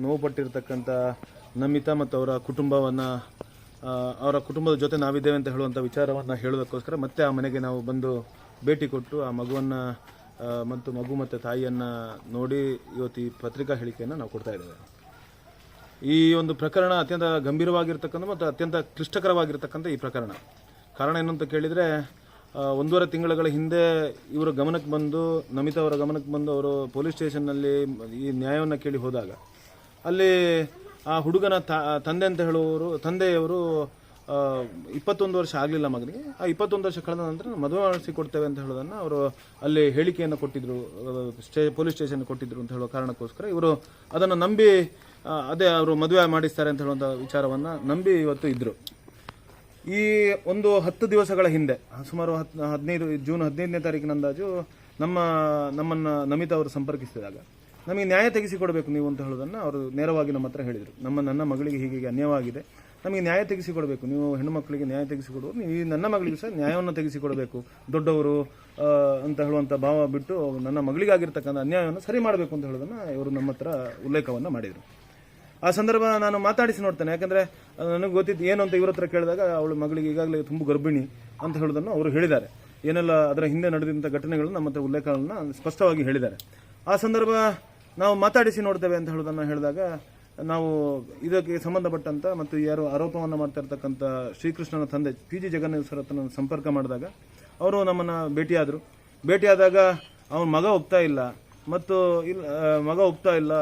ನೋವು ಪಟ್ಟಿರ್ತಕ್ಕಂಥ ನಮಿತಾ ಮತ್ತು ಅವರ ಕುಟುಂಬವನ್ನು ಅವರ ಕುಟುಂಬದ ಜೊತೆ ನಾವಿದ್ದೇವೆ ಅಂತ ಹೇಳುವಂಥ ವಿಚಾರವನ್ನು ಹೇಳೋದಕ್ಕೋಸ್ಕರ ಮತ್ತೆ ಆ ಮನೆಗೆ ನಾವು ಬಂದು ಭೇಟಿ ಕೊಟ್ಟು ಆ ಮಗುವನ್ನು ಮತ್ತು ಮಗು ಮತ್ತು ತಾಯಿಯನ್ನು ನೋಡಿ ಇವತ್ತು ಈ ಪತ್ರಿಕಾ ಹೇಳಿಕೆಯನ್ನು ನಾವು ಕೊಡ್ತಾ ಇದ್ದೇವೆ. ಈ ಒಂದು ಪ್ರಕರಣ ಅತ್ಯಂತ ಗಂಭೀರವಾಗಿರ್ತಕ್ಕಂಥ ಮತ್ತು ಅತ್ಯಂತ ಕ್ಲಿಷ್ಟಕರವಾಗಿರ್ತಕ್ಕಂಥ ಈ ಪ್ರಕರಣ. ಕಾರಣ ಏನು ಅಂತ ಕೇಳಿದರೆ ಒಂದೂವರೆ ತಿಂಗಳ ಹಿಂದೆ ಇವರ ಗಮನಕ್ಕೆ ಬಂದು ನಮಿತಾ ಅವರ ಗಮನಕ್ಕೆ ಬಂದು ಅವರು ಪೊಲೀಸ್ ಸ್ಟೇಷನ್ನಲ್ಲಿ ಈ ನ್ಯಾಯವನ್ನು ಕೇಳಿ ಹೋದಾಗ ಅಲ್ಲಿ ಆ ಹುಡುಗನ ತಂದೆ ಅಂತ ಹೇಳುವವರು, ತಂದೆಯವರು ಇಪ್ಪತ್ತೊಂದು ವರ್ಷ ಆಗಲಿಲ್ಲ ಮಗನಿಗೆ. ಆ ಇಪ್ಪತ್ತೊಂದು ವರ್ಷ ಕಳೆದ ನಂತರ ಮದುವೆ ಮಾಡಿಸಿ ಕೊಡ್ತೇವೆ ಅಂತ ಹೇಳೋದನ್ನು ಅವರು ಅಲ್ಲಿ ಹೇಳಿಕೆಯನ್ನು ಕೊಟ್ಟಿದ್ದರು ಸ್ಟೇ, ಪೊಲೀಸ್ ಸ್ಟೇಷನ್ ಕೊಟ್ಟಿದ್ದರು ಅಂತ ಹೇಳುವ ಕಾರಣಕ್ಕೋಸ್ಕರ ಇವರು ಅದನ್ನು ನಂಬಿ ಅದೇ ಅವರು ಮದುವೆ ಮಾಡಿಸ್ತಾರೆ ಅಂತ ಹೇಳುವಂಥ ವಿಚಾರವನ್ನು ನಂಬಿ ಇವತ್ತು ಇದ್ದರು ಈ ಒಂದು ಹತ್ತು ದಿವಸಗಳ ಹಿಂದೆ, ಸುಮಾರು ಹತ್ತು ಹದಿನೈದು, ಜೂನ್ ಹದಿನೈದನೇ ತಾರೀಕಿನ ಅಂದಾಜು ನಮ್ಮ, ನಮ್ಮನ್ನು ನಮಿತಾ ಅವರು ಸಂಪರ್ಕಿಸಿದಾಗ ನಮಗೆ ನ್ಯಾಯ ತೆಗೆಸಿಕೊಡಬೇಕು ನೀವು ಅಂತ ಹೇಳೋದನ್ನು ಅವರು ನೇರವಾಗಿ ನಮ್ಮ ಹತ್ರ ಹೇಳಿದರು. ನಮ್ಮ ನನ್ನ ಮಗಳಿಗೆ ಹೀಗೆ ಅನ್ಯಾಯವಾಗಿದೆ. ನಮಗೆ ನ್ಯಾಯ ತೆಗೆಸಿಕೊಡಬೇಕು. ನೀವು ಹೆಣ್ಣು ಮಕ್ಕಳಿಗೆ ನ್ಯಾಯ ತೆಗೆಸಿಕೊಡುವ ನೀವು ನನ್ನ ಮಗಳಿಗೆ ಸಹ ನ್ಯಾಯವನ್ನು ತೆಗೆಸಿಕೊಡಬೇಕು. ದೊಡ್ಡವರು ಅಂತ ಹೇಳುವಂಥ ಭಾವ ಬಿಟ್ಟು ನನ್ನ ಮಗಳಿಗಾಗಿರ್ತಕ್ಕಂಥ ಅನ್ಯಾಯವನ್ನು ಸರಿ ಮಾಡಬೇಕು ಅಂತ ಹೇಳೋದನ್ನು ಇವರು ನಮ್ಮ ಹತ್ರ ಉಲ್ಲೇಖವನ್ನು ಮಾಡಿದರು. ಆ ಸಂದರ್ಭ ನಾನು ಮಾತಾಡಿಸಿ ನೋಡ್ತೇನೆ. ಯಾಕಂದರೆ ನನಗೆ ಗೊತ್ತಿದ್ದು ಏನು ಅಂತ ಇವ್ರ ಹತ್ರ ಕೇಳಿದಾಗ ಅವಳು ಮಗಳಿಗೆ ಈಗಾಗಲೇ ತುಂಬ ಗರ್ಭಿಣಿ ಅಂತ ಹೇಳೋದನ್ನು ಅವರು ಹೇಳಿದ್ದಾರೆ. ಏನೆಲ್ಲ ಅದರ ಹಿಂದೆ ನಡೆದಂಥ ಘಟನೆಗಳನ್ನು ನಮ್ಮ ಹತ್ರ ಉಲ್ಲೇಖಗಳನ್ನು ಸ್ಪಷ್ಟವಾಗಿ ಹೇಳಿದ್ದಾರೆ. ಆ ಸಂದರ್ಭ ನಾವು ಮಾತಾಡಿಸಿ ನೋಡ್ತೇವೆ ಅಂತ ಹೇಳೋದನ್ನು ಹೇಳಿದಾಗ ನಾವು ಇದಕ್ಕೆ ಸಂಬಂಧಪಟ್ಟಂತ ಮತ್ತು ಯಾರು ಆರೋಪವನ್ನು ಮಾಡ್ತಾ ಶ್ರೀಕೃಷ್ಣನ ತಂದೆ ಪಿ ಜಿ ಜಗನ್ನೇಶ್ವರ ಹತ್ರ ಸಂಪರ್ಕ ಮಾಡಿದಾಗ ಅವರು ನಮ್ಮನ್ನು ಭೇಟಿಯಾದರು. ಭೇಟಿಯಾದಾಗ ಅವನ ಮಗ ಒಪ್ತಾ ಇಲ್ಲ ಮತ್ತು ಇಲ್ಲ ಮಗ ಒಪ್ತಾ ಇಲ್ಲ,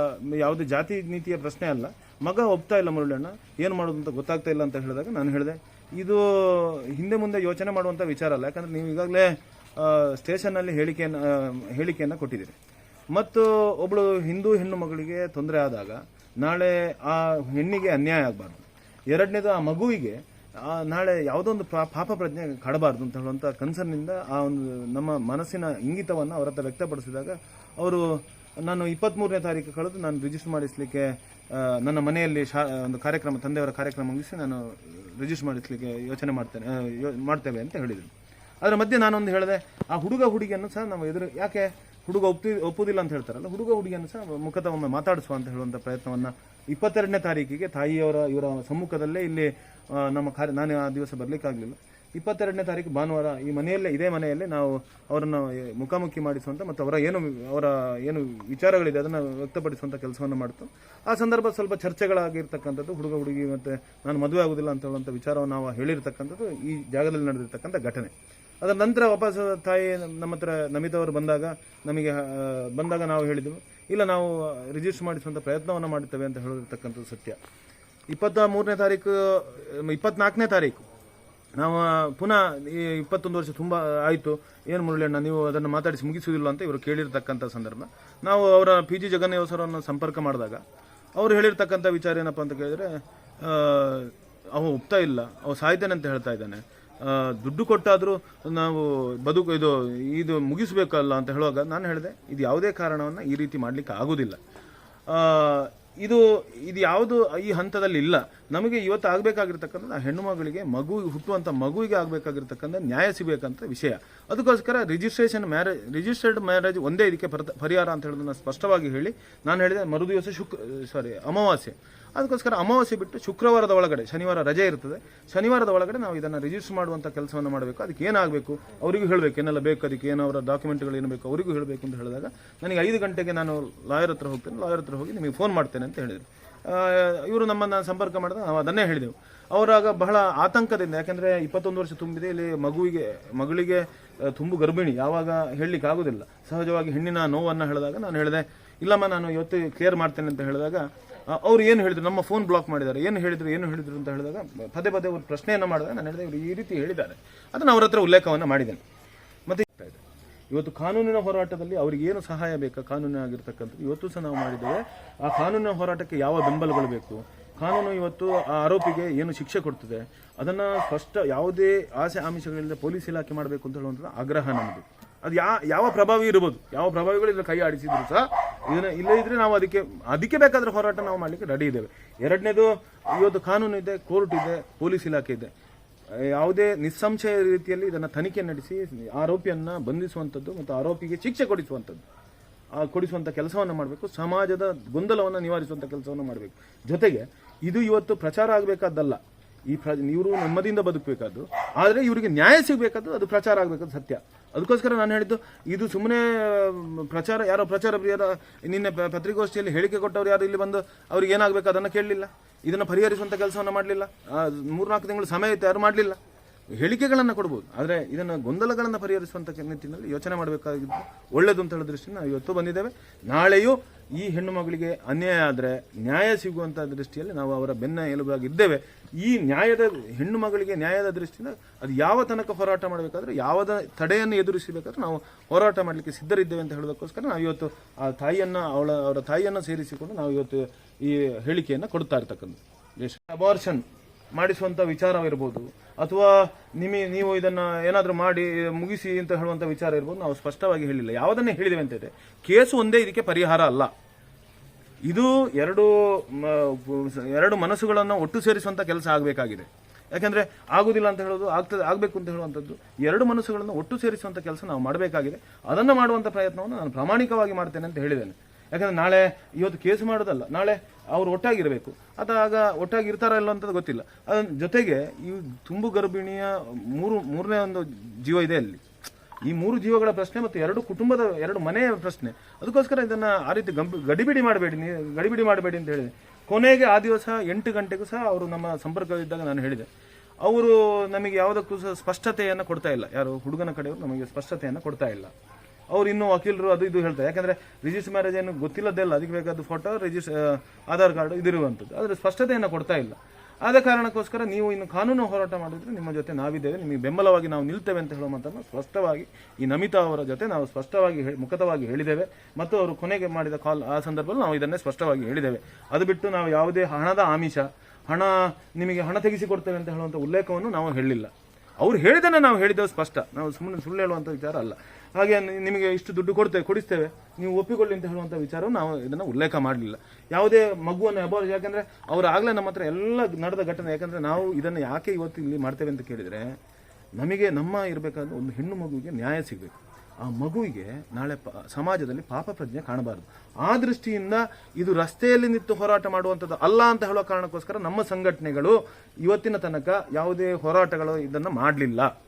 ಯಾವುದೇ ಜಾತಿ ನೀತಿಯ ಪ್ರಶ್ನೆ ಅಲ್ಲ. ಮಗ ಒಪ್ತಾ ಇಲ್ಲ ಮುರುಳಣ್ಣ, ಏನು ಮಾಡೋದು ಅಂತ ಗೊತ್ತಾಗ್ತಾ ಇಲ್ಲ ಅಂತ ಹೇಳಿದಾಗ ನಾನು ಹೇಳಿದೆ. ಇದು ಹಿಂದೆ ಮುಂದೆ ಯೋಚನೆ ಮಾಡುವಂಥ ವಿಚಾರ ಅಲ್ಲ, ಯಾಕಂದರೆ ನೀವು ಈಗಾಗಲೇ ಸ್ಟೇಷನ್ನಲ್ಲಿ ಹೇಳಿಕೆಯನ್ನು ಹೇಳಿಕೆಯನ್ನು ಕೊಟ್ಟಿದ್ದೀರಿ. ಮತ್ತು ಒಬ್ಬಳು ಹಿಂದೂ ಹೆಣ್ಣು ಮಗಳಿಗೆ ತೊಂದರೆ ಆದಾಗ ನಾಳೆ ಆ ಹೆಣ್ಣಿಗೆ ಅನ್ಯಾಯ ಆಗಬಾರ್ದು. ಎರಡನೇದು ಆ ಮಗುವಿಗೆ ನಾಳೆ ಯಾವುದೋ ಒಂದು ಪಾಪ ಪ್ರಜ್ಞೆ ಕಾಡಬಾರ್ದು ಅಂತ ಹೇಳುವಂಥ ಕನ್ಸರ್ನಿಂದ ಆ ಒಂದು ನಮ್ಮ ಮನಸ್ಸಿನ ಇಂಗಿತವನ್ನು ಅವರ ಹತ್ರ ವ್ಯಕ್ತಪಡಿಸಿದಾಗ ಅವರು, ನಾನು ಇಪ್ಪತ್ತ್ಮೂರನೇ ತಾರೀಕು ಕಳೆದು ನಾನು ರಿಜಿಸ್ಟರ್ ಮಾಡಿಸಲಿಕ್ಕೆ ನನ್ನ ಮನೆಯಲ್ಲಿ ಶಾ, ಒಂದು ಕಾರ್ಯಕ್ರಮ, ತಂದೆಯವರ ಕಾರ್ಯಕ್ರಮ ಮುಗಿಸಿ ನಾನು ರಿಜಿಸ್ಟರ್ ಮಾಡಿಸಲಿಕ್ಕೆ ಯೋಚನೆ ಮಾಡ್ತೇನೆ ಮಾಡ್ತೇವೆ ಅಂತ ಹೇಳಿದರು. ಅದರ ಮಧ್ಯೆ ನಾನೊಂದು ಹೇಳಿದೆ, ಆ ಹುಡುಗ ಹುಡುಗಿಯನ್ನು ಸಹ ನಾವು ಎದುರು, ಯಾಕೆ ಹುಡುಗ ಒಪ್ಪಿ, ಒಪ್ಪುದಿಲ್ಲ ಅಂತ ಹೇಳ್ತಾರಲ್ಲ, ಹುಡುಗ ಹುಡುಗಿಯನ್ನು ಸಹ ಮುಖದ ಒಮ್ಮೆ ಮಾತಾಡಿಸುವ ಅಂತ ಹೇಳುವಂಥ ಪ್ರಯತ್ನವನ್ನು ಇಪ್ಪತ್ತೆರಡನೇ ತಾರೀಕಿಗೆ ತಾಯಿಯವರ, ಇವರ ಸಮ್ಮುಖದಲ್ಲೇ ಇಲ್ಲಿ ನಮ್ಮ ಕಾರ್ಯ, ನಾನು ಆ ದಿವಸ ಬರಲಿಕ್ಕಾಗಲಿಲ್ಲ. ಇಪ್ಪತ್ತೆರಡನೇ ತಾರೀಕು ಭಾನುವಾರ ಈ ಮನೆಯಲ್ಲೇ, ಇದೇ ಮನೆಯಲ್ಲೇ ನಾವು ಅವರನ್ನು ಮುಖಾಮುಖಿ ಮಾಡಿಸುವಂಥ ಮತ್ತು ಅವರ ಏನು ಅವರ ಏನು ವಿಚಾರಗಳಿದೆ ಅದನ್ನು ವ್ಯಕ್ತಪಡಿಸುವಂಥ ಕೆಲಸವನ್ನು ಮಾಡ್ತು. ಆ ಸಂದರ್ಭ ಸ್ವಲ್ಪ ಚರ್ಚೆಗಳಾಗಿರ್ತಕ್ಕಂಥದ್ದು, ಹುಡುಗ ಹುಡುಗಿ ಮತ್ತು ನಾನು ಮದುವೆ ಆಗೋದಿಲ್ಲ ಅಂತ ಹೇಳುವಂಥ ವಿಚಾರವನ್ನು ನಾವು ಹೇಳಿರ್ತಕ್ಕಂಥದ್ದು ಈ ಜಾಗದಲ್ಲಿ ನಡೆದಿರ್ತಕ್ಕಂಥ ಘಟನೆ. ಅದರ ನಂತರ ವಾಪಸ್ ತಾಯಿ ನಮ್ಮ ಹತ್ರ ನಮಿತವರು ಬಂದಾಗ ನಮಗೆ ಬಂದಾಗ ನಾವು ಹೇಳಿದ್ದೆವು ಇಲ್ಲ ನಾವು ರಿಜಿಸ್ಟರ್ ಮಾಡಿಸುವಂಥ ಪ್ರಯತ್ನವನ್ನು ಮಾಡುತ್ತೇವೆ ಅಂತ ಹೇಳಿರ್ತಕ್ಕಂಥದ್ದು ಸತ್ಯ. ಇಪ್ಪತ್ತ ಮೂರನೇ ತಾರೀಕು, ಇಪ್ಪತ್ನಾಲ್ಕನೇ ತಾರೀಕು, ನಾವು ಪುನಃ ಈ ಇಪ್ಪತ್ತೊಂದು ವರ್ಷ ತುಂಬ ಆಯಿತು, ಏನು ಮುರಳಿಯಣ್ಣ, ನೀವು ಅದನ್ನು ಮಾತಾಡಿಸಿ ಮುಗಿಸುವುದಿಲ್ಲ ಅಂತ ಇವರು ಕೇಳಿರ್ತಕ್ಕಂಥ ಸಂದರ್ಭ. ನಾವು ಅವರ ಪಿ ಜಿ ಜಗನ್ನೇವಸರನ್ನು ಸಂಪರ್ಕ ಮಾಡಿದಾಗ, ಅವರು ಹೇಳಿರ್ತಕ್ಕಂಥ ವಿಚಾರ ಏನಪ್ಪ ಅಂತ ಕೇಳಿದರೆ ಅವನು ಅವ ಒಪ್ತಾ ಇಲ್ಲ, ಅವ ಸಾಯ್ತಾನೆ ಅಂತ ಹೇಳ್ತಾ ಇದ್ದಾನೆ. ದುಡ್ಡು ಕೊಟ್ಟಾದರೂ ನಾವು ಬದುಕು ಇದು ಇದು ಮುಗಿಸಬೇಕಲ್ಲ ಅಂತ ಹೇಳುವಾಗ ನಾನು ಹೇಳಿದೆ, ಇದು ಯಾವುದೇ ಕಾರಣವನ್ನು ಈ ರೀತಿ ಮಾಡಲಿಕ್ಕೆ ಆಗೋದಿಲ್ಲ. ಇದು ಇದು ಯಾವುದು ಈ ಹಂತದಲ್ಲಿ ಇಲ್ಲ. ನಮಗೆ ಇವತ್ತು ಆಗಬೇಕಾಗಿರ್ತಕ್ಕಂಥ ಹೆಣ್ಣು ಮಗಳಿಗೆ ಮಗು ಹುಟ್ಟುವಂಥ ಮಗುವಿಗೆ ಆಗಬೇಕಾಗಿರ್ತಕ್ಕಂಥ ನ್ಯಾಯ ಸಿಗಬೇಕಂತ ವಿಷಯ. ಅದಕ್ಕೋಸ್ಕರ ರಿಜಿಸ್ಟ್ರೇಷನ್ ಮ್ಯಾರೇಜ್ ರಿಜಿಸ್ಟರ್ಡ್ ಮ್ಯಾರೇಜ್ ಒಂದೇ ಇದಕ್ಕೆ ಪರಿಹಾರ ಅಂತ ಹೇಳೋದನ್ನು ಸ್ಪಷ್ಟವಾಗಿ ಹೇಳಿ, ನಾನು ಹೇಳಿದೆ ಮರುದಿವಸ ಶುಕ್ ಸಾರಿ ಅಮಾವಾಸ್ಯೆ. ಅದಕ್ಕೋಸ್ಕರ ಅಮಾವಾಸ್ಯೆ ಬಿಟ್ಟು ಶುಕ್ರವಾರದ ಒಳಗಡೆ, ಶನಿವಾರ ರಜೆ ಇರ್ತದೆ. ಶನಿವಾರದ ಒಳಗಡೆ ನಾವು ಇದನ್ನು ರಿಜಿಸ್ಟರ್ ಮಾಡುವಂಥ ಕೆಲಸವನ್ನು ಮಾಡಬೇಕು. ಅದಕ್ಕೆ ಏನಾಗಬೇಕು? ಅವರಿಗೂ ಹೇಳಬೇಕು, ಏನೆಲ್ಲ ಬೇಕು? ಅದಕ್ಕೆ ಏನು ಅವರ ಡಾಕ್ಯುಮೆಂಟ್ಗಳು ಏನು ಬೇಕು? ಅವರಿಗೂ ಹೇಳಬೇಕು ಅಂತ ಹೇಳಿದಾಗ, ನನಗೆ ಐದು ಗಂಟೆಗೆ ನಾನು ಲಾಯರ್ ಹತ್ರ ಹೋಗ್ತೇನೆ. ಲಾಯರ್ ಹತ್ರ ಹೋಗಿ ನಿಮಗೆ ಫೋನ್ ಮಾಡ್ತೇನೆ ಅಂತ ಹೇಳಿದರು. ಇವರು ನಮ್ಮನ್ನು ಸಂಪರ್ಕ ಮಾಡಿದಾಗ ನಾವು ಅದನ್ನೇ ಹೇಳಿದೆವು. ಅವರಾಗ ಬಹಳ ಆತಂಕದಿಂದ, ಯಾಕೆಂದರೆ ಇಪ್ಪತ್ತೊಂದು ವರ್ಷ ತುಂಬಿದೆ, ಇಲ್ಲಿ ಮಗುವಿಗೆ, ಮಗಳಿಗೆ ತುಂಬು ಗರ್ಭಿಣಿ. ಯಾವಾಗ ಹೇಳಲಿಕ್ಕೆ ಆಗೋದಿಲ್ಲ. ಸಹಜವಾಗಿ ಹೆಣ್ಣಿನ ನೋವನ್ನು ಹೇಳಿದಾಗ ನಾನು ಹೇಳಿದೆ, ಇಲ್ಲಮ್ಮ, ನಾನು ಇವತ್ತು ಕ್ಲಿಯರ್ ಮಾಡ್ತೇನೆ ಅಂತ ಹೇಳಿದಾಗ ಅವ್ರು ಏನು ಹೇಳಿದ್ರು? ನಮ್ಮ ಫೋನ್ ಬ್ಲಾಕ್ ಮಾಡಿದ್ದಾರೆ. ಏನು ಹೇಳಿದ್ರು ಏನು ಹೇಳಿದ್ರು ಅಂತ ಹೇಳಿದಾಗ ಪದೇ ಪದೇ ಅವ್ರು ಪ್ರಶ್ನೆಯನ್ನು ಮಾಡಿದಾಗ ನಾನು ಹೇಳಿದೆ, ಇವರು ಈ ರೀತಿ ಹೇಳಿದ್ದಾರೆ. ಅದನ್ನು ಅವ್ರ ಹತ್ರ ಉಲ್ಲೇಖವನ್ನು ಮಾಡಿದ್ದೇನೆ. ಮತ್ತೆ ಇವತ್ತು ಕಾನೂನಿನ ಹೋರಾಟದಲ್ಲಿ ಅವರಿಗೆ ಏನು ಸಹಾಯ ಬೇಕಾ? ಕಾನೂನಾಗಿರ್ತಕ್ಕಂಥದ್ದು ಇವತ್ತು ಸಹ ನಾವು ಮಾಡಿದ್ದೇವೆ. ಆ ಕಾನೂನಿನ ಹೋರಾಟಕ್ಕೆ ಯಾವ ಬೆಂಬಲಗಳು ಬೇಕು? ಕಾನೂನು ಇವತ್ತು ಆ ಆರೋಪಿಗೆ ಏನು ಶಿಕ್ಷೆ ಕೊಡ್ತದೆ? ಅದನ್ನು ಸ್ಪಷ್ಟ ಯಾವುದೇ ಆಸೆ ಆಮಿಷಗಳಿಂದ ಪೊಲೀಸ್ ಇಲಾಖೆ ಮಾಡಬೇಕು ಅಂತ ಹೇಳುವಂಥದ್ದು ಆಗ್ರಹ ನಮ್ಮದು ಅದು ಯಾ, ಯಾವ ಪ್ರಭಾವಿ ಇರ್ಬೋದು? ಯಾವ ಪ್ರಭಾವಿಗಳು ಇದರ ಕೈ ಆಡಿಸಿದ್ರು ಸಹ ಇದನ್ನ ಇಲ್ಲೇ ಇದ್ರೆ ನಾವು ಅದಕ್ಕೆ ಅದಕ್ಕೆ ಬೇಕಾದ್ರೆ ಹೋರಾಟ ನಾವು ಮಾಡಲಿಕ್ಕೆ ರೆಡಿ ಇದ್ದೇವೆ. ಎರಡನೇದು, ಇವತ್ತು ಕಾನೂನು ಇದೆ ಕೋರ್ಟ್ ಇದೆ, ಪೊಲೀಸ್ ಇಲಾಖೆ ಇದೆ. ಯಾವುದೇ ನಿಸ್ಸಂಶಯ ರೀತಿಯಲ್ಲಿ ಇದನ್ನು ತನಿಖೆ ನಡೆಸಿ, ಆರೋಪಿಯನ್ನ ಬಂಧಿಸುವಂಥದ್ದು ಮತ್ತು ಆರೋಪಿಗೆ ಶಿಕ್ಷೆ ಕೊಡಿಸುವಂಥದ್ದು. ಕೊಡಿಸುವಂಥ ಕೆಲಸವನ್ನು ಮಾಡಬೇಕು. ಸಮಾಜದ ಗೊಂದಲವನ್ನು ನಿವಾರಿಸುವಂಥ ಕೆಲಸವನ್ನು ಮಾಡಬೇಕು. ಜೊತೆಗೆ, ಇದು ಇವತ್ತು ಪ್ರಚಾರ ಆಗಬೇಕಾದ್ದಲ್ಲ. ಈ ಪ್ರ, ಇವರು ನೆಮ್ಮದಿಯಿಂದ ಬದುಕಬೇಕಾದ್ದು. ಆದರೆ ಇವರಿಗೆ ನ್ಯಾಯ ಸಿಗಬೇಕಾದ್ದು ಅದು ಪ್ರಚಾರ ಆಗಬೇಕಾದ್ದು ಸತ್ಯ. ಅದಕ್ಕೋಸ್ಕರ ನಾನು ಹೇಳಿದ್ದು, ಇದು ಸುಮ್ಮನೆ ಪ್ರಚಾರ, ಯಾರೋ ಪ್ರಚಾರ ಪ್ರಿಯರ, ನಿನ್ನೆ ಪತ್ರಿಕಾಗೋಷ್ಠಿಯಲ್ಲಿ ಹೇಳಿಕೆ ಕೊಟ್ಟವರು ಯಾರು ಇಲ್ಲಿ ಬಂದು ಅವ್ರಿಗೆ ಏನಾಗಬೇಕು ಅದನ್ನು ಕೇಳಲಿಲ್ಲ. ಇದನ್ನು ಪರಿಹರಿಸುವಂಥ ಕೆಲಸವನ್ನು ಮಾಡಲಿಲ್ಲ. ಮೂರ್ನಾಲ್ಕು ತಿಂಗಳು ಸಮಯ ಇತ್ತು, ಯಾರು ಮಾಡಲಿಲ್ಲ. ಹೇಳಿಕೆಗಳನ್ನು ಕೊಡ್ಬೋದು. ಆದರೆ ಇದನ್ನು ಗೊಂದಲಗಳನ್ನು ಪರಿಹರಿಸುವಂಥ ನಿಟ್ಟಿನಲ್ಲಿ ಯೋಚನೆ ಮಾಡಬೇಕಾಗಿದ್ದು ಒಳ್ಳೆಯದು ಅಂತ ಹೇಳೋ ದೃಷ್ಟಿಯಿಂದ ಇವತ್ತು ಬಂದಿದ್ದೇವೆ. ನಾಳೆಯೂ ಈ ಹೆಣ್ಣು ಮಗಳಿಗೆ ಅನ್ಯಾಯ ಆದರೆ ನ್ಯಾಯ ಸಿಗುವಂಥ ದೃಷ್ಟಿಯಲ್ಲಿ ನಾವು ಅವರ ಬೆನ್ನ ಎಲುಬಾಗಿ ಇದ್ದೇವೆ ಈ ನ್ಯಾಯದ, ಹೆಣ್ಣು ಮಗಳಿಗೆ ನ್ಯಾಯದ ದೃಷ್ಟಿಯಿಂದ ಅದು ಯಾವ ತನಕ ಹೋರಾಟ ಮಾಡಬೇಕಾದ್ರೆ ಯಾವದ ತಡೆಯನ್ನು ಎದುರಿಸಬೇಕಾದ್ರೆ ನಾವು ಹೋರಾಟ ಮಾಡಲಿಕ್ಕೆ ಸಿದ್ಧರಿದ್ದೇವೆ ಅಂತ ಹೇಳೋದಕ್ಕೋಸ್ಕರ ನಾವು ಇವತ್ತು ಆ ತಾಯಿಯನ್ನು, ಅವಳ, ಅವರ ತಾಯಿಯನ್ನು ಸೇರಿಸಿಕೊಂಡು ನಾವು ಇವತ್ತು ಈ ಹೇಳಿಕೆಯನ್ನು ಕೊಡ್ತಾ ಇರ್ತಕ್ಕಂಥದ್ದು. ಅಬಾರ್ಷನ್ ಮಾಡಿಸುವಂತ ವಿಚಾರವಿರ್ಬೋದು. ಅಥವಾ ನಿಮಗೆ ನೀವು ಇದನ್ನ ಏನಾದರೂ ಮಾಡಿ, ಮುಗಿಸಿ ಅಂತ ಹೇಳುವಂತ ವಿಚಾರ ಇರ್ಬೋದು. ನಾವು ಸ್ಪಷ್ಟವಾಗಿ ಹೇಳಿಲ್ಲ. ಯಾವುದನ್ನೇ ಹೇಳಿದೆ ಅಂತ ಇದೆ ಕೇಸು ಒಂದೇ ಇದಕ್ಕೆ ಪರಿಹಾರ ಅಲ್ಲ. ಇದು ಎರಡು ಎರಡು ಮನಸ್ಸುಗಳನ್ನು ಒಟ್ಟು ಸೇರಿಸುವಂತ ಕೆಲಸ ಆಗಬೇಕಾಗಿದೆ. ಯಾಕೆಂದರೆ ಆಗುದಿಲ್ಲ ಅಂತ ಹೇಳೋದು, ಆಗ್ತದೆ, ಆಗಬೇಕು ಅಂತ ಹೇಳುವಂಥದ್ದು, ಎರಡು ಮನಸ್ಸುಗಳನ್ನು ಒಟ್ಟು ಸೇರಿಸುವಂತ ಕೆಲಸ ನಾವು ಮಾಡಬೇಕಾಗಿದೆ. ಅದನ್ನು ಮಾಡುವಂತ ಪ್ರಯತ್ನವನ್ನು ನಾನು ಪ್ರಾಮಾಣಿಕವಾಗಿ ಮಾಡ್ತೇನೆ ಅಂತ ಹೇಳಿದ್ದೇನೆ. ಯಾಕಂದ್ರೆ ನಾಳೆ ಇವತ್ತು ಕೇಸ್ ಮಾಡೋದಲ್ಲ, ನಾಳೆ ಅವರು ಒಟ್ಟಾಗಿರಬೇಕು. ಅದಾಗ ಒಟ್ಟಾಗಿ ಇರ್ತಾರ ಇಲ್ಲ ಅಂತ ಗೊತ್ತಿಲ್ಲ. ಅದರ ಜೊತೆಗೆ ಈ ತುಂಬು ಗರ್ಭಿಣಿಯ ಮೂರು, ಮೂರನೇ ಒಂದು ಜೀವ ಇದೆ ಅಲ್ಲಿ. ಈ ಮೂರು ಜೀವಗಳ ಪ್ರಶ್ನೆ ಮತ್ತು ಎರಡು ಕುಟುಂಬದ ಎರಡು ಮನೆಯ ಪ್ರಶ್ನೆ, ಅದಕ್ಕೋಸ್ಕರ ಇದನ್ನ ಆ ರೀತಿ ಗಡಿಬಿಡಿ ಮಾಡಬೇಡಿ ಗಡಿಬಿಡಿ ಮಾಡಬೇಡಿ ಅಂತ ಹೇಳಿದೆ. ಕೊನೆಗೆ ಆ ದಿವಸ ಎಂಟು ಗಂಟೆಗೂ ಸಹ ಅವರು ನಮ್ಮ ಸಂಪರ್ಕವಿದ್ದಾಗ ನಾನು ಹೇಳಿದೆ. ಅವರು ನಮಗೆ ಯಾವುದಕ್ಕೂ ಸಹ ಸ್ಪಷ್ಟತೆಯನ್ನು ಕೊಡ್ತಾ ಇಲ್ಲ. ಯಾರು ಹುಡುಗನ ಕಡೆಯವರು ನಮಗೆ ಸ್ಪಷ್ಟತೆಯನ್ನು ಕೊಡ್ತಾ ಇಲ್ಲ. ಅವ್ರು ಇನ್ನೂ ವಕೀಲರು ಅದು ಇದು ಹೇಳ್ತಾರೆ. ಯಾಕಂದ್ರೆ ರಿಜಿಸ್ಟರ್ ಮ್ಯಾರೇಜ್ ಏನು ಗೊತ್ತಿಲ್ಲದೆಲ್ಲ ಅದಕ್ಕೆ ಬೇಕಾದ ಫೋಟೋ ರಿಜಿಸ್ ಆಧಾರ್ ಕಾರ್ಡ್ ಇದಿರುವಂಥದ್ದು. ಆದರೆ ಸ್ಪಷ್ಟತೆಯನ್ನು ಕೊಡ್ತಾ ಇಲ್ಲ. ಆದ ಕಾರಣಕ್ಕೋಸ್ಕರ ನೀವು ಇನ್ನು ಕಾನೂನು ಹೋರಾಟ ಮಾಡಿದ್ರೆ ನಿಮ್ಮ ಜೊತೆ ನಾವಿದ್ದೇವೆ. ನಿಮಗೆ ಬೆಂಬಲವಾಗಿ ನಾವು ನಿಲ್ತೇವೆ ಅಂತ ಹೇಳುವ ಸ್ಪಷ್ಟವಾಗಿ ಈ ನಮಿತಾ ಅವರ ಜೊತೆ ನಾವು ಸ್ಪಷ್ಟವಾಗಿ ಮುಖತವಾಗಿ ಹೇಳಿದ್ದೇವೆ. ಮತ್ತು ಅವರು ಕೊನೆಗೆ ಮಾಡಿದ ಕಾಲ್ ಆ ಸಂದರ್ಭದಲ್ಲಿ ನಾವು ಇದನ್ನೇ ಸ್ಪಷ್ಟವಾಗಿ ಹೇಳಿದ್ದೇವೆ. ಅದು ಬಿಟ್ಟು ನಾವು ಯಾವುದೇ ಹಣದ ಆಮಿಷ, ಹಣ ನಿಮಗೆ ಹಣ ತೆಗೆಸಿಕೊಡ್ತೇವೆ ಅಂತ ಹೇಳುವಂಥ ಉಲ್ಲೇಖವನ್ನು ನಾವು ಹೇಳಿಲ್ಲ. ಅವ್ರು ಹೇಳಿದನ್ನ ನಾವು ಹೇಳಿದ್ದೇವೆ ಸ್ಪಷ್ಟ. ನಾವು ಸುಮ್ಮನೆ ಸುಳ್ಳು ಹೇಳುವಂಥ ವಿಚಾರ ಅಲ್ಲ. ಹಾಗೆ ನಿಮಗೆ ಇಷ್ಟು ದುಡ್ಡು ಕೊಡ್ತೇವೆ, ಕೊಡಿಸ್ತೇವೆ. ನೀವು ಒಪ್ಪಿಕೊಳ್ಳಿ ಅಂತ ಹೇಳುವಂಥ ವಿಚಾರವನ್ನು ನಾವು ಇದನ್ನು ಉಲ್ಲೇಖ ಮಾಡಲಿಲ್ಲ. ಯಾವುದೇ ಮಗುವನ್ನು ಅಬಾರ್ ಯಾಕಂದ್ರೆ ಅವರು ಆಗಲೇ ನಮ್ಮ ಹತ್ರ ಎಲ್ಲ ನಡೆದ ಘಟನೆ, ಯಾಕಂದ್ರೆ ನಾವು ಇದನ್ನು ಯಾಕೆ ಇವತ್ತು ಇಲ್ಲಿ ಮಾಡ್ತೇವೆ ಅಂತ ಕೇಳಿದರೆ, ನಮಗೆ ನಮ್ಮ ಇರಬೇಕಾದ ಒಂದು ಹೆಣ್ಣು ಮಗುವಿಗೆ ನ್ಯಾಯ ಸಿಗಬೇಕು. ಆ ಮಗುವಿಗೆ ನಾಳೆ ಪ- ಸಮಾಜದಲ್ಲಿ ಪಾಪ ಪ್ರಜ್ಞೆ ಕಾಣಬಾರದು. ಆ ದೃಷ್ಟಿಯಿಂದ ಇದು ರಸ್ತೆಯಲ್ಲಿ ನಿಂತು ಹೋರಾಟ ಮಾಡುವಂಥದ್ದು ಅಲ್ಲ ಅಂತ ಹೇಳೋ ಕಾರಣಕ್ಕೋಸ್ಕರ ನಮ್ಮ ಸಂಘಟನೆಗಳು ಇವತ್ತಿನ ತನಕ ಯಾವುದೇ ಹೋರಾಟಗಳು ಇದನ್ನು ಮಾಡಲಿಲ್ಲ.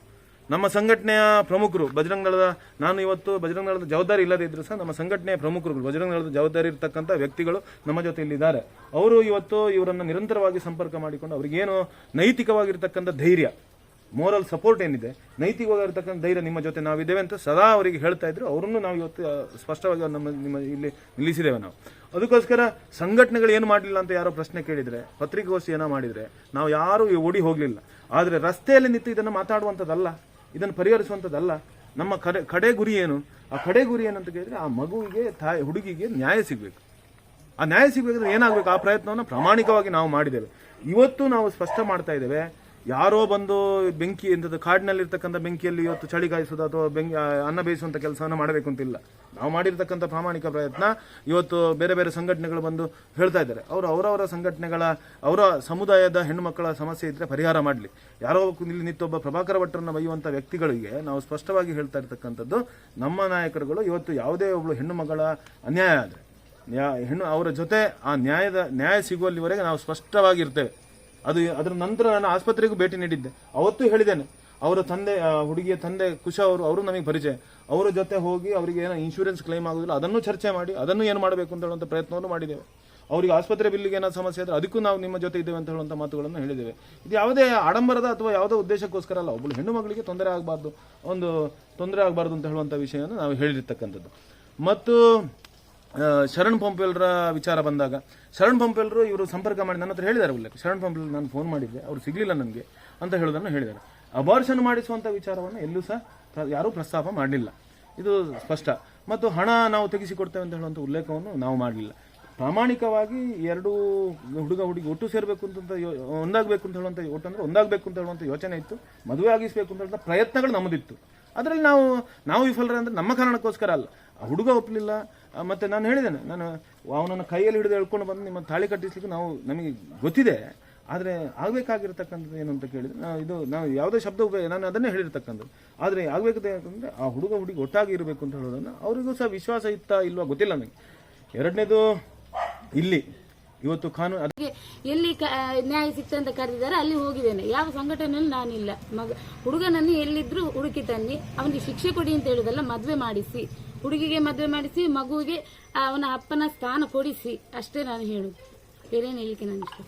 ನಮ್ಮ ಸಂಘಟನೆಯ ಪ್ರಮುಖರು, ಬಜರಂಗ ದಳದ, ನಾನು ಇವತ್ತು ಬಜರಂಗ ದಳದ ಜವಾಬ್ದಾರಿ ಇಲ್ಲದೇ ಇದ್ರು ಸಹ ನಮ್ಮ ಸಂಘಟನೆಯ ಪ್ರಮುಖರುಗಳು, ಬಜರಂಗ ದಳದ ಜವಾಬ್ದಾರಿ ಇರತಕ್ಕಂಥ ವ್ಯಕ್ತಿಗಳು ನಮ್ಮ ಜೊತೆ ಇಲ್ಲಿದ್ದಾರೆ ಅವರು ಇವತ್ತು ಇವರನ್ನು ನಿರಂತರವಾಗಿ ಸಂಪರ್ಕ ಮಾಡಿಕೊಂಡು ಅವರಿಗೇನು ನೈತಿಕವಾಗಿರ್ತಕ್ಕಂಥ ಧೈರ್ಯ ಮೋರಲ್ ಸಪೋರ್ಟ್ ಏನಿದೆ, ನೈತಿಕವಾಗಿರ್ತಕ್ಕಂಥ ಧೈರ್ಯ ನಿಮ್ಮ ಜೊತೆ ನಾವಿದ್ದೇವೆ ಅಂತ ಸದಾ ಅವರಿಗೆ ಹೇಳ್ತಾ ಇದ್ರು. ಅವರನ್ನು ನಾವು ಇವತ್ತು ಸ್ಪಷ್ಟವಾಗಿ ನಮ್ಮ, ನಿಮ್ಮ ಇಲ್ಲಿ ನಿಲ್ಲಿಸಿದ್ದೇವೆ ನಾವು. ಅದಕ್ಕೋಸ್ಕರ ಸಂಘಟನೆಗಳು ಏನು ಮಾಡಲಿಲ್ಲ ಅಂತ ಯಾರೋ ಪ್ರಶ್ನೆ ಕೇಳಿದರೆ, ಪತ್ರಿಕಾಗೋಷ್ಠಿ ಏನೋ ಮಾಡಿದರೆ, ನಾವು ಯಾರೂ ಓಡಿ ಹೋಗಲಿಲ್ಲ. ಆದರೆ ರಸ್ತೆಯಲ್ಲಿ ನಿಂತು ಇದನ್ನು ಮಾತಾಡುವಂಥದ್ದಲ್ಲ. ಇದನ್ನು ಪರಿಹರಿಸುವಂಥದ್ದಲ್ಲ. ನಮ್ಮ ಕಡೆ ಕಡೆ ಗುರಿ ಏನು? ಆ ಕಡೆ ಗುರಿ ಏನಂತ ಕೇಳಿದರೆ ಆ ಮಗುವಿಗೆ, ತಾಯಿ, ಹುಡುಗಿಗೆ ನ್ಯಾಯ ಸಿಗಬೇಕು. ಆ ನ್ಯಾಯ ಸಿಗಬೇಕಾದ್ರೆ ಏನಾಗಬೇಕು? ಆ ಪ್ರಯತ್ನವನ್ನು ಪ್ರಾಮಾಣಿಕವಾಗಿ ನಾವು ಮಾಡಿದ್ದೇವೆ. ಇವತ್ತು ನಾವು ಸ್ಪಷ್ಟ ಮಾಡ್ತಾ ಇದ್ದೇವೆ ಯಾರೋ ಬಂದು ಬೆಂಕಿ ಎಂಥದ್ದು ಕಾಡಿನಲ್ಲಿರ್ತಕ್ಕಂಥ ಬೆಂಕಿಯಲ್ಲಿ ಇವತ್ತು ಚಳಿ ಕಾಯಿಸೋದು ಅಥವಾ ಬೆಂಕಿ ಅನ್ನ ಬೇಯಿಸುವಂಥ ಕೆಲಸವನ್ನು ಮಾಡಬೇಕು ಅಂತಿಲ್ಲ. ನಾವು ಮಾಡಿರ್ತಕ್ಕಂಥ ಪ್ರಾಮಾಣಿಕ ಪ್ರಯತ್ನ ಇವತ್ತು ಬೇರೆ ಬೇರೆ ಸಂಘಟನೆಗಳು ಬಂದು ಹೇಳ್ತಾ ಇದ್ದಾರೆ. ಅವರು ಅವರವರ ಸಂಘಟನೆಗಳ, ಅವರ ಸಮುದಾಯದ ಹೆಣ್ಣುಮಕ್ಕಳ ಸಮಸ್ಯೆ ಇದ್ದರೆ ಪರಿಹಾರ ಮಾಡಲಿ. ಯಾರೋ ಇಲ್ಲಿ ನಿಂತೊಬ್ಬ ಪ್ರಭಾಕರ ಭಟ್ಟರನ್ನು ಬೈಯುವಂಥ ವ್ಯಕ್ತಿಗಳಿಗೆ ನಾವು ಸ್ಪಷ್ಟವಾಗಿ ಹೇಳ್ತಾ ಇರ್ತಕ್ಕಂಥದ್ದು, ನಮ್ಮ ನಾಯಕರುಗಳು ಇವತ್ತು ಯಾವುದೇ ಒಬ್ಬಳು ಹೆಣ್ಣು ಮಗಳ ಅನ್ಯಾಯ ಆದರೆ ಹೆಣ್ಣು ಅವರ ಜೊತೆ ಆ ನ್ಯಾಯದ, ನ್ಯಾಯ ಸಿಗುವಲ್ಲಿವರೆಗೆ ನಾವು ಸ್ಪಷ್ಟವಾಗಿರ್ತೇವೆ. ಅದು ಅದರ ನಂತರ ನಾನು ಆಸ್ಪತ್ರೆಗೂ ಭೇಟಿ ನೀಡಿದ್ದೆ. ಅವತ್ತು ಹೇಳಿದ್ದೇನೆ. ಅವರ ತಂದೆ ಹುಡುಗಿಯ ತಂದೆ ಕುಶ ಅವರು ಅವರು ನಮಗೆ ಪರಿಚಯ. ಅವರ ಜೊತೆ ಹೋಗಿ ಅವರಿಗೆ ಏನೋ ಇನ್ಶೂರೆನ್ಸ್ ಕ್ಲೈಮ್ ಆಗೋದಿಲ್ಲ, ಅದನ್ನು ಚರ್ಚೆ ಮಾಡಿ, ಅದನ್ನು ಏನು ಮಾಡಬೇಕು ಅಂತ ಹೇಳುವಂಥ ಪ್ರಯತ್ನವನ್ನು ಮಾಡಿದ್ದೇವೆ. ಅವರಿಗೆ ಆಸ್ಪತ್ರೆ ಬಿಲ್ಲಿಗೆ ಏನೋ ಸಮಸ್ಯೆ ಇದ್ರೆ ಅದಕ್ಕೂ ನಾವು ನಿಮ್ಮ ಜೊತೆ ಇದ್ದೇವೆ ಅಂತ ಹೇಳುವಂಥ ಮಾತುಗಳನ್ನು ಹೇಳಿದ್ದೇವೆ. ಇದು ಯಾವುದೇ ಆಡಂಬರದ ಅಥವಾ ಯಾವುದೇ ಉದ್ದೇಶಕ್ಕೋಸ್ಕರ ಅಲ್ಲ ಒಬ್ಬಳು ಹೆಣ್ಣು ಮಗಳಿಗೆ ತೊಂದರೆ ಆಗಬಾರ್ದು, ಒಂದು ತೊಂದರೆ ಆಗಬಾರ್ದು ಅಂತ ಹೇಳುವಂಥ ವಿಷಯವನ್ನು ನಾವು ಹೇಳಿರ್ತಕ್ಕಂಥದ್ದು. ಮತ್ತು ಶರಣ್ ಪಂಪೆಲ್ರ ವಿಚಾರ ಬಂದಾಗ, ಶರಣ್ ಪಂಪೆಲ್ರು ಇವರು ಸಂಪರ್ಕ ಮಾಡಿ ನನ್ನ ಹತ್ರ ಹೇಳಿದ್ದಾರೆ ಉಲ್ಲೇಖ. ಶರಣ್ ಪಂಪೆಲ್ ನಾನು ಫೋನ್ ಮಾಡಿದ್ದೆ, ಅವರು ಸಿಗಲಿಲ್ಲ ನನಗೆ ಅಂತ ಹೇಳೋದನ್ನು ಹೇಳಿದ್ದಾರೆ. ಅಬಾರ್ಷನ್ ಮಾಡಿಸುವಂಥ ವಿಚಾರವನ್ನು ಎಲ್ಲೂ ಸಹ ಯಾರೂ ಪ್ರಸ್ತಾಪ ಮಾಡಲಿಲ್ಲ. ಇದು ಸ್ಪಷ್ಟ. ಮತ್ತು ಹಣ ನಾವು ತೆಗೆಸಿಕೊಡ್ತೇವೆ ಅಂತ ಹೇಳುವಂಥ ಉಲ್ಲೇಖವನ್ನು ನಾವು ಮಾಡಲಿಲ್ಲ. ಪ್ರಾಮಾಣಿಕವಾಗಿ ಎರಡು ಹುಡುಗ ಹುಡುಗಿ ಒಟ್ಟು ಸೇರಬೇಕು ಅಂತ ಒಂದಾಗಬೇಕು ಅಂತ ಹೇಳುವಂಥ ಒಟ್ಟು ಅಂದರೆ ಒಂದಾಗಬೇಕು ಅಂತ ಹೇಳುವಂಥ ಯೋಚನೆ ಇತ್ತು. ಮದುವೆ ಆಗಿಸಬೇಕು ಅಂತ ಹೇಳುವಂಥ ಪ್ರಯತ್ನಗಳು ನಮ್ಮದಿತ್ತು. ಅದರಲ್ಲಿ ನಾವು ನಾವು ವಿಫಲರ ಅಂದರೆ ನಮ್ಮ ಕಾರಣಕ್ಕೋಸ್ಕರ ಅಲ್ಲ. ಆ ಹುಡುಗ ಒಪ್ಪಲಿಲ್ಲ ಮತ್ತು ನಾನು ಹೇಳಿದ್ದೇನೆ, ನಾನು ಅವನನ್ನು ಕೈಯಲ್ಲಿ ಹಿಡಿದು ಎಳ್ಕೊಂಡು ಬಂದು ನಿಮ್ಮ ತಾಳಿ ಕಟ್ಟಿಸ್ಲಿಕ್ಕೆ ನಾವು, ನಮಗೆ ಗೊತ್ತಿದೆ. ಆದರೆ ಆಗಬೇಕಾಗಿರ್ತಕ್ಕಂಥದ್ದು ಏನು ಅಂತ ಕೇಳಿದರೆ, ನಾವು ಇದು, ನಾವು ಯಾವುದೇ ಶಬ್ದ ಉಪಯೋಗ, ನಾನು ಅದನ್ನೇ ಹೇಳಿರ್ತಕ್ಕಂಥದ್ದು. ಆದರೆ ಆಗಬೇಕಾದ ಅಂದ್ರೆ ಆ ಹುಡುಗ ಹುಡುಗಿ ಒಟ್ಟಾಗಿ ಇರಬೇಕು ಅಂತ ಹೇಳೋದನ್ನು ಅವರಿಗೂ ಸಹ ವಿಶ್ವಾಸ ಇತ್ತಾ ಇಲ್ವಾ ಗೊತ್ತಿಲ್ಲ ನನಗೆ. ಎರಡನೇದು, ಇಲ್ಲಿ. ಇವತ್ತು ಕಾನೂನು ಅದಕ್ಕೆ ಎಲ್ಲಿ ನ್ಯಾಯ ಸಿಕ್ತಂತ ಕರೆದಿದ್ದಾರೆ ಅಲ್ಲಿ ಹೋಗಿದ್ದೇನೆ. ಯಾವ ಸಂಘಟನೆಯಲ್ಲಿ ನಾನಿಲ್ಲ. ಮಗ ಹುಡುಗನನ್ನು ಎಲ್ಲಿದ್ರು ಹುಡುಕಿ ತನ್ನಿ. ಅವನಿಗೆ ಶಿಕ್ಷೆ ಕೊಡಿ ಅಂತ ಹೇಳುದಲ್ಲ ಮದುವೆ ಮಾಡಿಸಿ. ಹುಡುಗಿಗೆ ಮದುವೆ ಮಾಡಿಸಿ ಮಗುವಿಗೆ ಅವನ ಅಪ್ಪನ ಸ್ಥಾನ ಕೊಡಿಸಿ. ಅಷ್ಟೇ ನಾನು ಹೇಳುದು. ಬೇರೇನು ಹೇಳಿಕೆ ನಾನು ಇಷ್ಟ